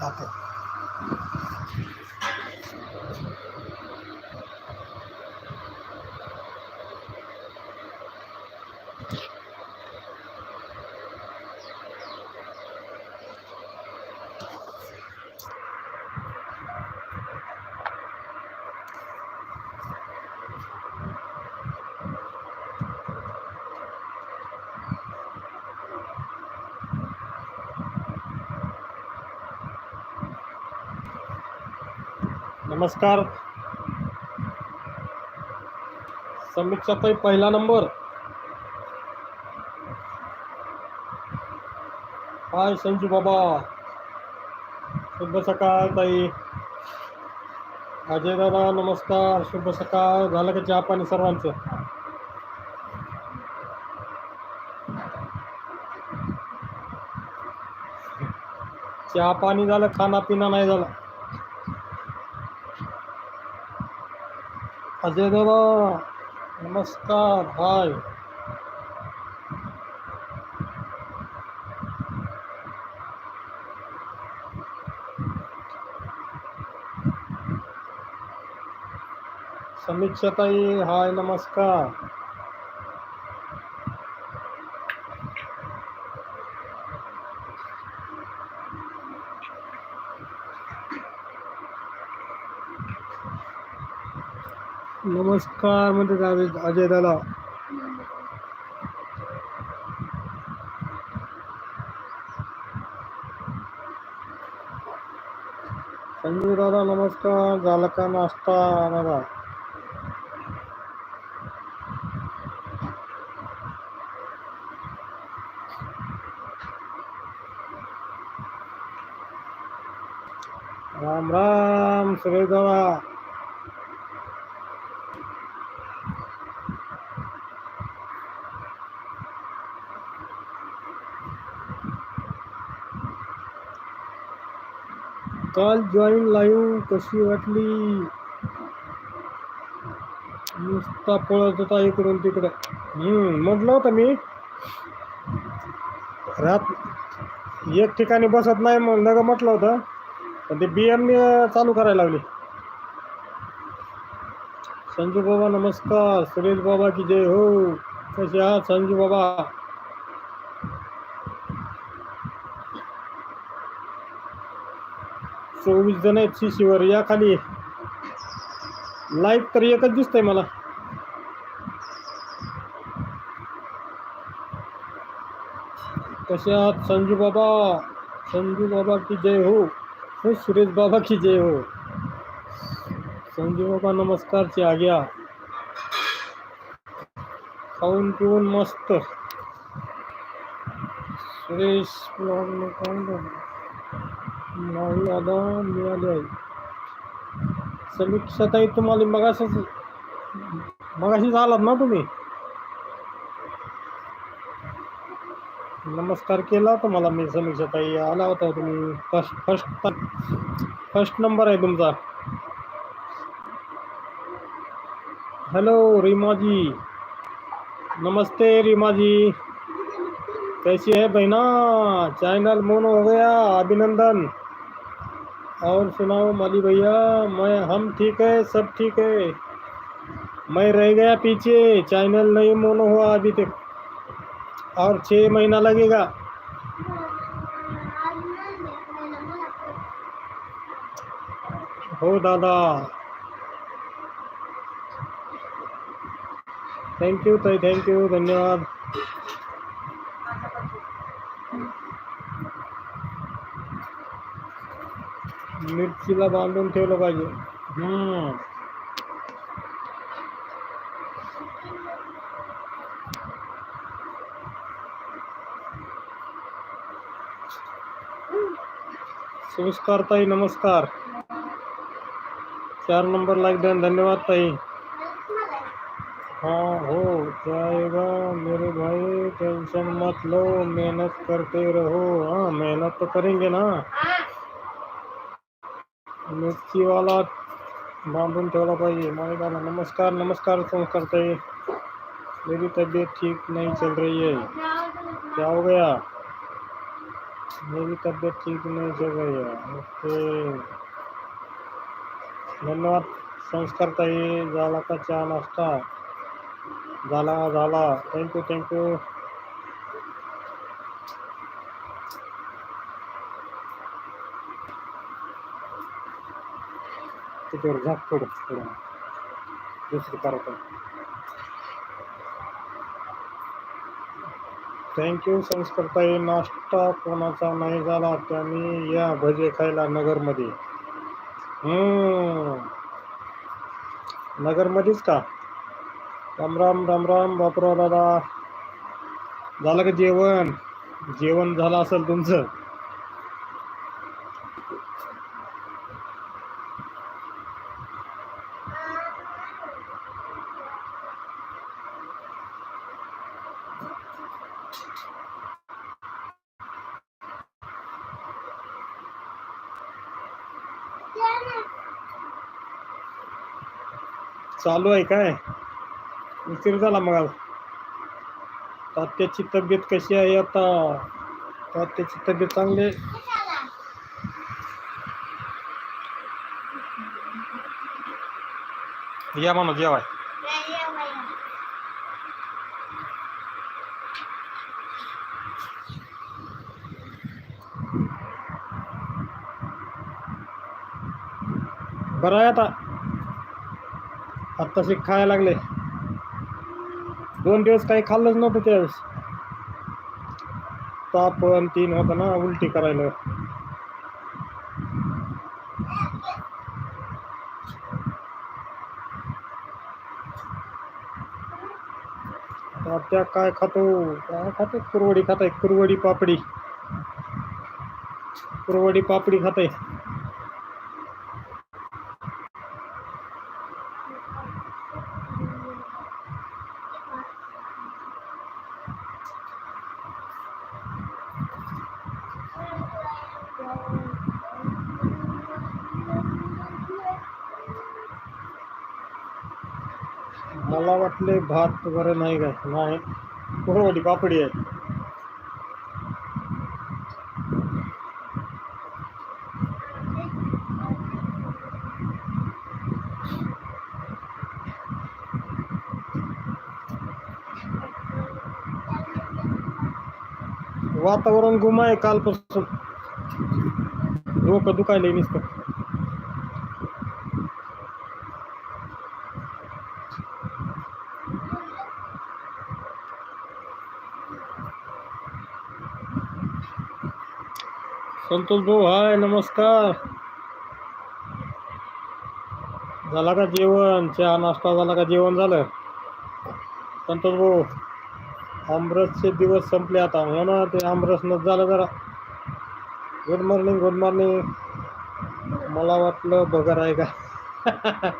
टाकत नमस्कार. समीक्षाताई पहिला नंबर. हाय संजू बाबा. शुभ सकाळ ताई. अजय दादा नमस्कार. शुभ सकाळ. झालं का चहा पाणी सर्वांचं? चहा पाणी झालं खाना पिना नाही झालं. अजय दादा नमस्कार हाय. समीक्षाताई हाय नमस्कार. नमस्कार म्हणते अजय अजय दादा. संजय दादा नमस्कार. झाला का नाश्ता दादा राम राम. सगळे दादा. काल जॉईन लाईव्ह कशी वाटली? नुसता पळत होता इकडून तिकडं. म्हटलं होतं मी रात एक ठिकाणी बसत नाही मग नगं म्हटलं होतं पण ते बी एम चालू करायला लागली संजू बाबा नमस्कार. सुरेश बाबा की जय हो. कसे आहात संजू बाबा? चोवीस जण आहेत शिशीवर. या खाली लाईव्ह तर एकच दिसतंय मला. कसे आहात संजू बाबा? संजू बाबा की जय हो. हो. सुरेश बाबा की जय हो. संजू बाबा नमस्कार ची आग्या खाऊन पिऊन मस्त. सुरेश आता मिळाले आहे समीक्षाताई तुम्हाला मगाशीच मगाशीच आलात ना तुम्ही? नमस्कार केला होता मला मी समीक्षाताई आला होता तुम्ही. फ़र्स्ट फ़र्स्ट फ़र्स्ट नंबर आहे तुमचा. हेलो रीमा जी नमस्ते रीमा जी कैसी है बहना चैनल मोन हो गया. अभिनंदन. और सुनाओ माली भैया, मैं, हम ठीक है, सब ठीक है। मैं रह गया पीछे, चैनल नहीं मोनो हुआ अभी तक। और छः महीना लगेगा। हो दादा। थँक्यू थैंक यू धन्यवाद। मिरचीला बांधून ठेवलं पाहिजे. हम्म. नमस्कार ताई नमस्कार. चार नंबर लाइक डन धन्यवाद ताई. हाँ हो जाएगा मेरे भाई टेंशन मत लो मेहनत करते रहो. हाँ मेहनत तो करेंगे ना. मिरची वाला बांधून ठेवला पाहिजे मालिका नमस्कार नमस्कार संस्कार ताई मेरी तबीयत ठीक नहीं चल रही है क्या हो गया मेरी तबीयत ठीक नहीं चल रही है ओके धन्यवाद संस्कार ताई झाला का चहा नाश्ता झाला झाला थँक्यू थँक्यू त्याच्यावर झाक थोडं थोडं दुसरी करत थँक्यू संस्कृताई नाश्ता कोणाचा नाही झाला त्यांनी या भजे खायला नगरमध्ये. नगरमध्येच का? राम राम राम राम बापराव दादा. झालं का जेवण? जेवण झालं असेल तुमचं. चालू आहे काय? उशीर झाला मग. आज. तात्याची तब्येत कशी आहे आता? तात्याची तब्येत चांगली आहे? या म्हणा जेवाय बरं आहे आता. आत्ताशी खायला लागले. दोन दिवस काही खाल्लंच नव्हतं त्यावेळेस. ताप अन तीन होता ना उलटी करायला. त्या काय खातो? काय खातो? कुरवडी खाताय. कुरवडी पापडी. कुरवडी पापडी खाताय मला वाटले भात बरं नाही काय? नाही. कुरवडी पापडी आहे. वातावरण गुम आहे कालपासून. डोकं दुखायला नुसतं. संतोष भाऊ हाय नमस्कार. झाला का जेवण? चहा नाश्ता झाला का? जेवण झालं. संतोष भाऊ आमरसचे दिवस संपले आता. हो ना ते आमरस नच झालं जरा. गुड मॉर्निंग गुड मॉर्निंग मला वाटलं बगर आहे का?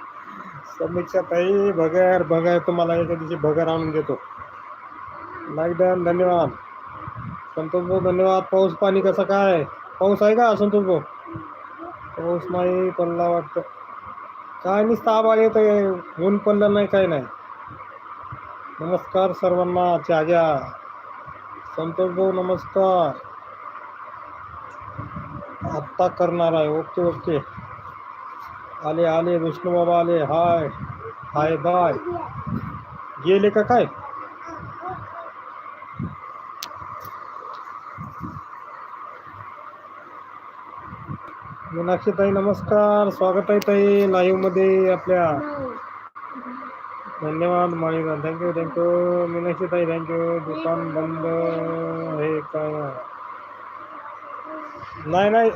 समीक्षा ताई बगर बगर तुम्हाला एका दिवशी बगर आणून देतो. लाईक डन धन्यवाद. संतोष भाऊ धन्यवाद. पाऊस पाणी कसं काय? पाऊस आहे का संतोष भाऊ पाऊस नाही पडला वाटतं काय नुसतं आबाळ येत ऊन पडलं नाही काय नाही नमस्कार सर्वांना घ्या संतोष भाऊ, नमस्कार। आत्ता करणार आहे, ओके ओके। आले आले, विष्णू बाबा आले, हाय हाय, बाय। गेले का काय मीनाक्षी ताई नमस्कार. स्वागत आहे ताई लाईव्हमध्ये आपल्या धन्यवाद माळीगा थँक्यू थँक्यू मीनाक्षी ताई थँक्यू दुकान बंद हे काय नाही नाही.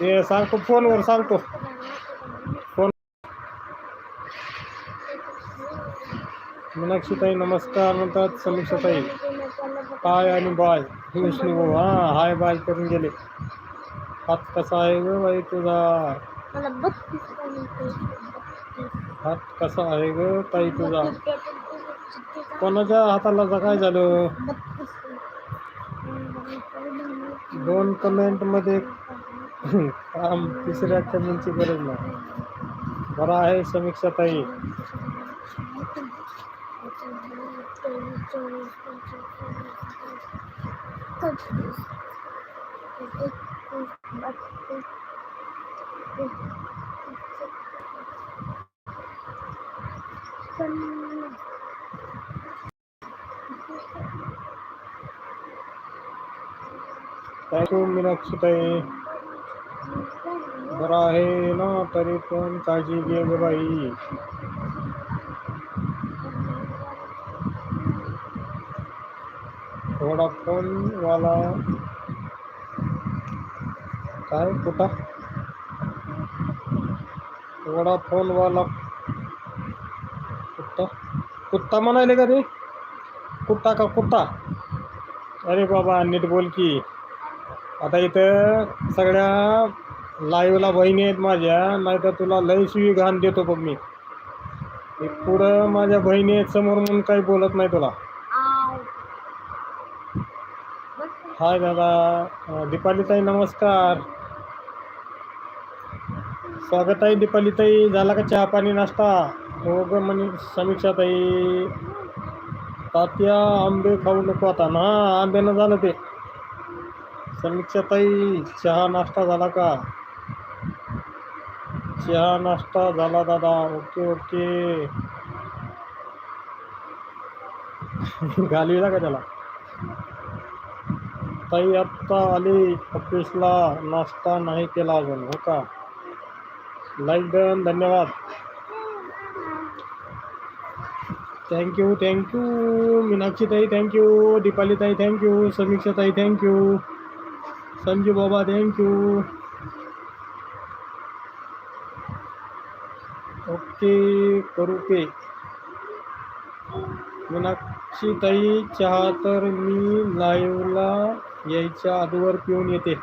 ते सांगतो फोनवर सांगतो. फोन मीनाक्षी ताई नमस्कार म्हणतात. समीक्षा ताई हाय आणि बाय? विष्णू भाऊ हा हाय बाय करून गेले. हात कसा आहे ग बाई तुझा? हात कसा आहे ग ताई तुझा? कोणाच्या हाताला जा काय झालं दोन कमेंटमध्ये काम तिसऱ्या कमेंटची गरज नाही. बरा आहे समीक्षा ताई एकतीस एकतीस बत्तीस पन्नास थँक्यू मीनाक्षीताई बरं आहे ना तरी पण काळजी घे ग वाला काय? कुठं? थोडा वाला कुत्ता कुत्ता म्हणायले का ते? कुत्ता का कुत्ता अरे बाबा नीट बोल की. आता इथं सगळ्या लाईव्हला बहिणी आहेत माझ्या नाही तर तुला लय शिवी घाण देतो बघ मी. पुढं माझ्या बहिणी आहेत समोर म्हणून काही बोलत नाही तुला. हाय दादा अं, दीपालीताई नमस्कार स्वागत आहे दीपालीताई झाला का चहा पाणी नाश्ता हो ग म्हणे समीक्षाताई तात्या आंबे खाऊ नको आता ना आंबे आंब्यानं झालं ते समीक्षाताई चहा नाश्ता झाला का चहा नाश्ता झाला दादा ओके ओके घालविला का त्याला आत्ता आली ऑफिसला नाश्ता नाही केला अजून हो का? लाईक डन धन्यवाद। दीपाली ताई थँक्यू समीक्षा ताई थँक्यू संजू बाबा थँक्यू ओके करू पे मीनाक्षी ताई तर मी लाईव्हला यायच्या अगोदर पिऊन येते.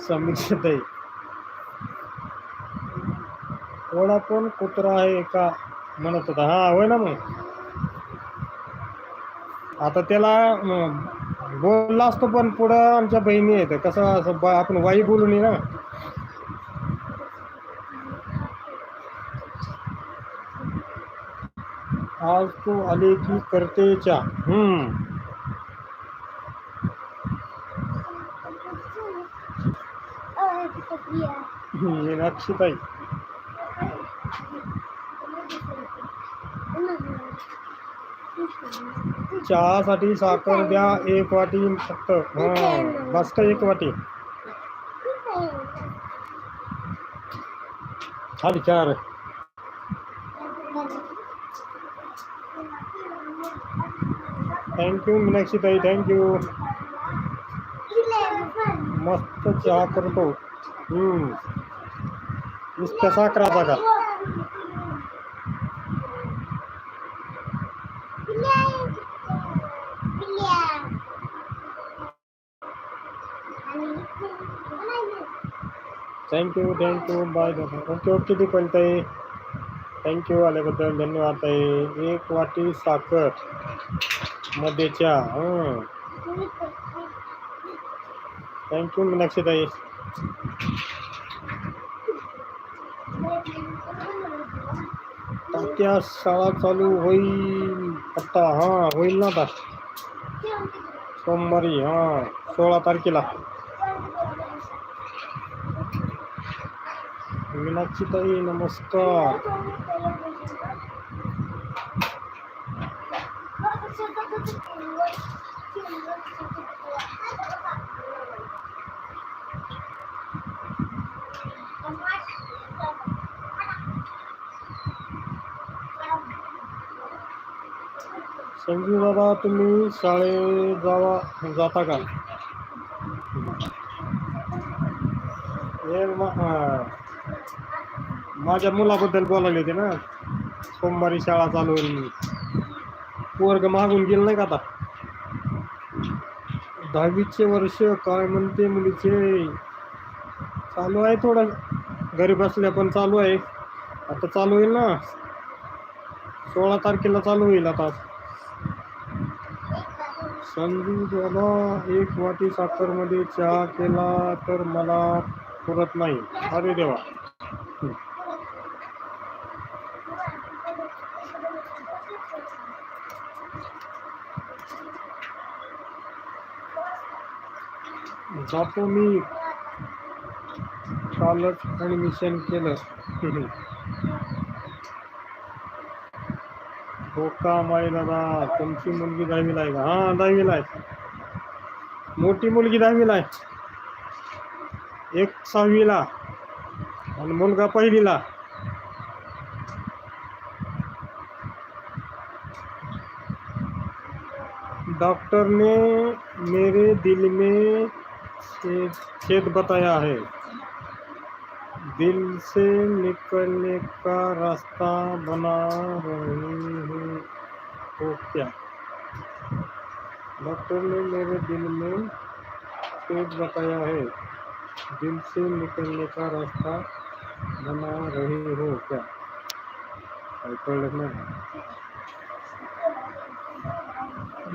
समीक्षा ताई थोडा पण कुत्रा आहे का म्हणत होता. हा होय ना मग. आता त्याला बोलला असतो पण पुढं आमच्या बहिणी आहेत. कसं असं आपण वाई बोलून ना. तू आले की करते चा हम्म। मीनाक्षी चहासाठी साखर द्या एक वाटी फक्त. हा बस का एक वाटी. हा विचार थँक्यू मीनाक्षी ताई यू मस्त चहा करतो हम्म. नुसत्या साखराचा का thank you thank you bye okay okay Deepal ताई थँक्यू आल्याबद्दल धन्यवाद एक वाटी साखर मध्ये चहा हं। थँक्यू मीनाक्षी ताई। तात्या शाळा चालू होईल आता हाँ होईल ना आता सोमवारी, हाँ सोळा तारखेला। मीनाक्षी ताई, नमस्कार। संजीव दादा तुम्ही शाळेत जावा जाता का? हे. माझ्या मुलाबद्दल बोलायला होते ना. सोमवारी शाळा चालू होईल मागून गेलं नाही का आता? दहावीचे वर्ष काय म्हणते मुलीचे? चालू आहे थोडं. घरी बसल्या पण चालू आहे. आता चालू होईल ना. सोळा तारखेला चालू होईल आता. संधी दादा एक वाटी साखरमध्ये चहा केला तर मला पुरत नाही. अरे देवा. जातो मी. कालच ॲडमिशन केलं. का माई दादा, तुमची मुलगी दहावीला आहे का? हाँ दहावीला आहे मोठी मुलगी दहावीला आहे एक सहावीला आणि मुलगा पहिलीला. डॉक्टर ने मेरे दिल में छेद बताया है. दिल से निकलने का रास्ता बना रही हूँ। तो क्या? डॉक्टर ने मेरे दिल में छेद बताया है, दिल से निकलने का रास्ता बना रही हो। क्या?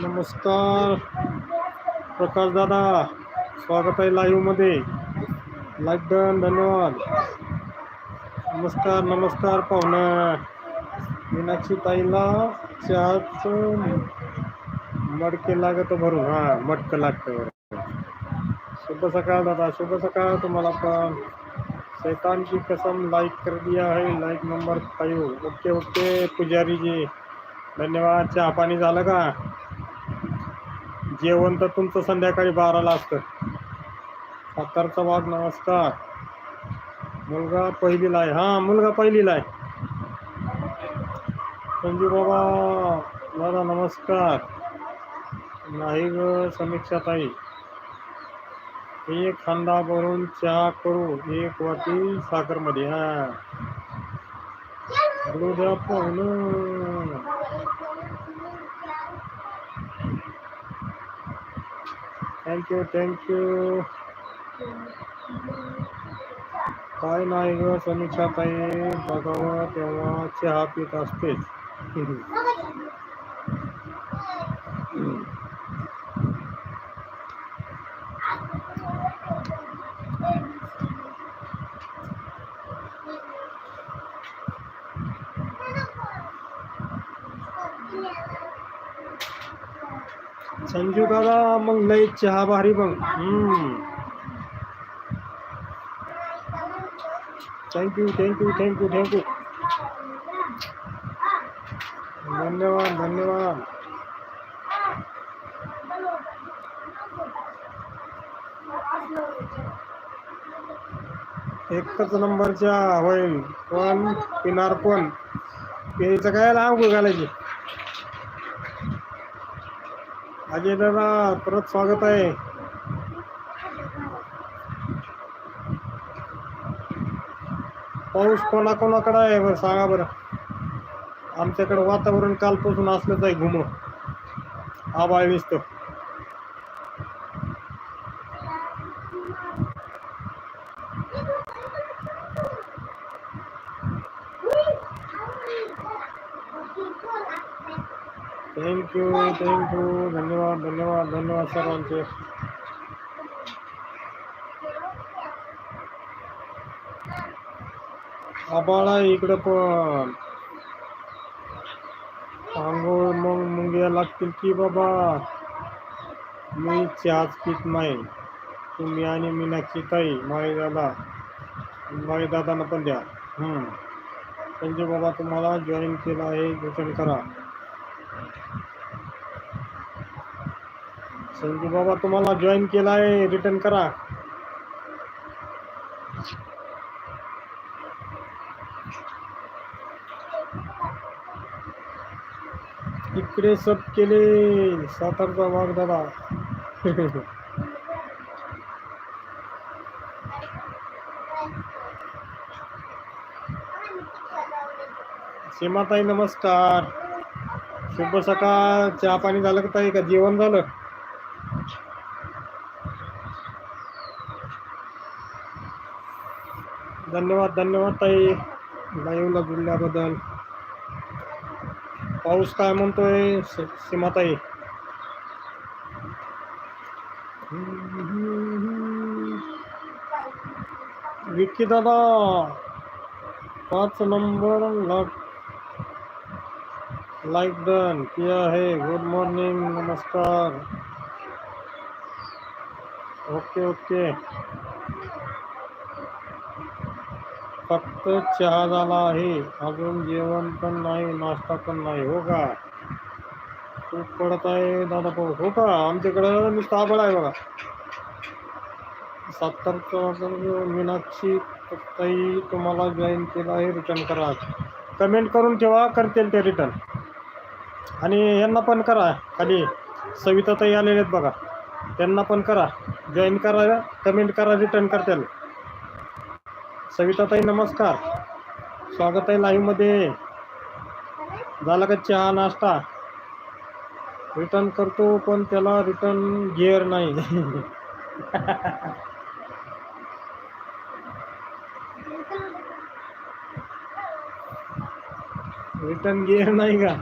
नमस्कार, प्रकाश दादा, स्वागत आहे लाईव्ह मध्ये। लाईक डन धन्यवाद. नमस्कार नमस्कार पाहुणा. मीनाक्षी ताईला चहाच मडके लागत भरून हा मटकं लागतं शुभ सकाळ दादा शुभ सकाळ तुम्हाला पण. शैतान की कसम लाइक कर दिया है लाइक नंबर फाईव्ह हो. ओके ओके पुजारी जी धन्यवाद चहा पाणी झालं का? जेवण तर तुमचं संध्याकाळी बाराला असतं. सातारचा वाघ नमस्कार। मुलगा पहिलीला आहे हा, मुलगा पहिलीला आहे संजू बाबा, दादा नमस्कार। नाही ग समीक्षा ताई एक खांदा भरून चहा करू, एक वाटी साखरमध्ये, हा। बोलू थैंक यू थैंक थँक्यू काय नाही ग समीक्षा ताई. बघावं तेव्हा चहा पित असतेच. संजू दादा मग लई चहा भारी मग हम्म. थँक्यू थँक्यू थँक्यू थँक्यू धन्यवाद धन्यवाद. एकच नंबरच्या होईल. पण पिनार पण पेरीचं काय? लांब घालायचे. अजय दादा परत स्वागत आहे. पाऊस कोणाकोणाकडे आहे बरं सांगा बरं. आमच्याकडे वातावरण कालपासून असलंच आहे घुम आबाळ विसतो थँक्यू थँक्यू धन्यवाद धन्यवाद धन्यवाद सर्वांचे. आबाळ आहे इकडं पण. आंघोळ मग मुंग्या लागतील की बाबा? मी चहाच पित नाही. तुम्ही आणि मीनाक्षी ताई माई दादा. माई दादांना पण द्या. हम्म. बाबा तुम्हाला जॉईन केलं आहे रिटर्न करा. संजू बाबा तुम्हाला जॉईन केला आहे रिटर्न करा. इकडे सब केले सातारचा वाघ दादा. सीमाताई नमस्कार. शुभ सकाळ. चहा पाणी झालं का ताई? का जेवण झालं? धन्यवाद धन्यवाद ताई. लाईव्हला जुळल्याबद्दल पाऊस काय म्हणतोय स- सीमाताई विक्की दादा, पाच नंबर लाइक डन किया है? गुड मॉर्निंग नमस्कार। ओके ओके फक्त चहा झाला आहे. अजून जेवण पण नाही नाश्ता पण नाही हो का? खूप पडत आहे दादा पाऊस. हो का? आमच्याकडं नुसतं आबळ आहे बघा. सत्तरचं मीनाक्षी ताई तुम्हाला जॉईन केलं आहे रिटर्न करा. कमेंट करून ठेवा करतील ते रिटर्न आणि यांना पण करा. खाली सविता ताई आलेले आहेत बघा. त्यांना पण करा. जॉईन करा कमेंट करा रिटर्न करतील. सविताताई नमस्कार. स्वागत आहे लाईव्हमध्ये. झाला का चहा नाश्ता? रिटर्न करतो पण त्याला रिटर्न गिअर नाही. रिटर्न गिअर नाही का?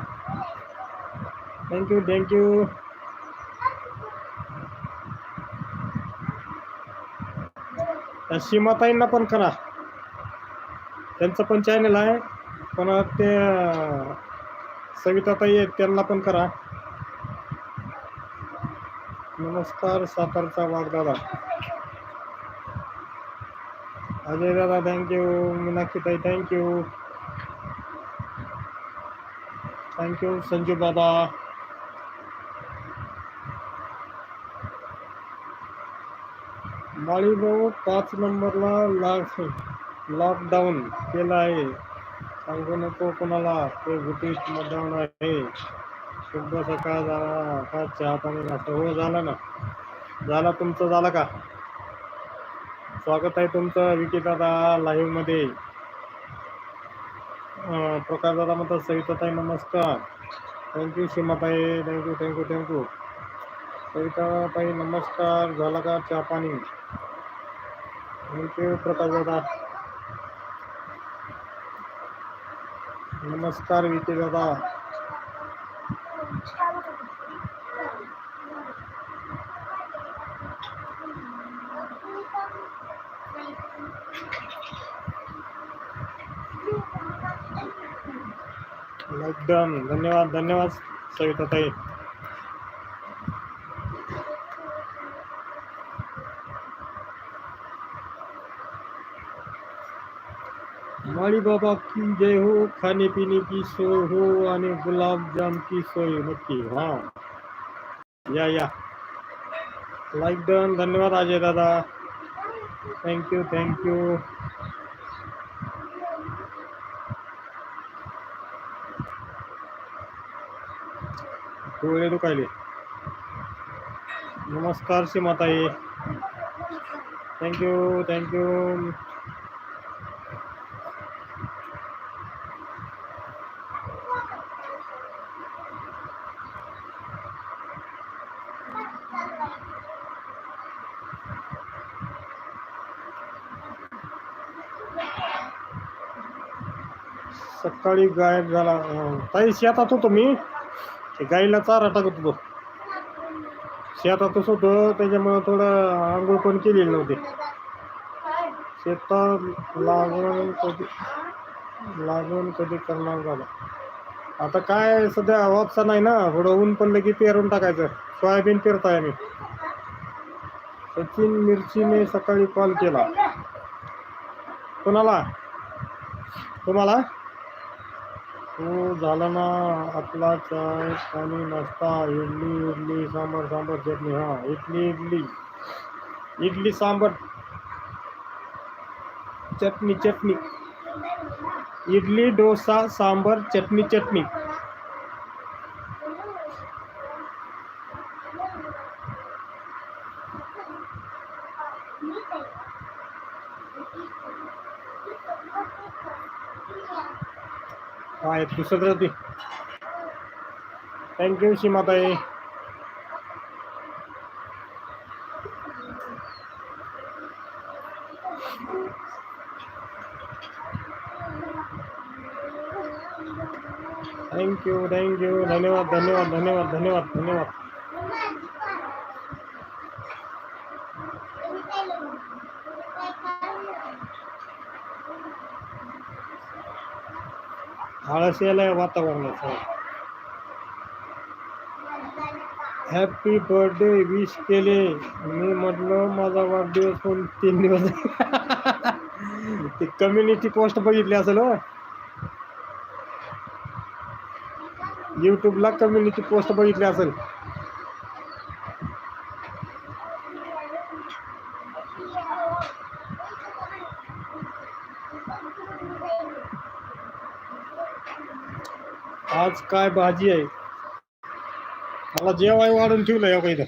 थँक्यू थँक्यू सीमाताईंना पण करा. त्यांचं पण चॅनल आहे. पण ते सविता सविताताई आहेत त्यांना पण करा. नमस्कार सातारचा वाघदादा. अजय दादा thank you मीनाक्षीताई thank you thank you Sanju दादा. माळी भाऊ पाच नंबरला लाग लॉकडाऊन केलं आहे. सांगू नको कोणाला ते ब्रिटिश मतदान आहे. शुभ सकाळ झाला का चहा पाणी नाश्ता हो झाला ना. झाला तुमचं झालं का? स्वागत आहे तुमचं विकी दादा लाईव्हमध्ये अं, प्रकाश दादा म्हणतात सविताताई नमस्कार. Thank you Seematai thank you thank you thank you सविताताई नमस्कार. झाला का चहा पाणी? थँक्यू प्रकाश नमस्कार विकी दादा. लाईक धन्यवाद धन्यवाद सविताताई. माळी बाबा की जय हो खाणे पिणे की सोय हो आणि गुलाबजाम की सोय नक्की हा। या या। लाईक डन धन्यवाद अजय दादा। थैंक यू थँक्यू थँक्यू डोळे दुखायले नमस्कार सीमाताई थँक्यू थँक्यू सकाळी गायब झाला ताई शेतात होतो मी. ते गाईला चारा टाकत होतो. शेतातच होतं त्याच्यामुळं थोडं आंघोळ पण केलेली नव्हती. शेतात लागवण कधी लागवण कधी करणार झाला. आता काय सध्या वापसा नाही ना थोडं ऊन पण लगी पेरून टाकायचं. सोयाबीन पेरताय मी सचिन मिरचीने सकाळी कॉल केला. कोणाला? तुम्हाला? हो झाला ना आपला चाय पाणी नाश्ता इडली इडली सांबर सांबर चटणी हा इडली इडली. इडली सांबर चटणी चटणी. इडली डोसा सांबर चटणी चटणी. आहेत दुसरं होती थँक्यू सीमाताई. थँक्यू थँक्यू धन्यवाद धन्यवाद धन्यवाद धन्यवाद धन्यवाद. आळस यायला वातावरणाचं हॅपी बर्थडे विश केले. मी म्हटलं माझा वाढदिवस पण तीन दिवस ते कम्युनिटी पोस्ट बघितली असेल यूट्यूबला कम्युनिटी पोस्ट बघितली असेल. आज काय भाजी आहे? मला जेवाय वाढून ठेवलं या इथं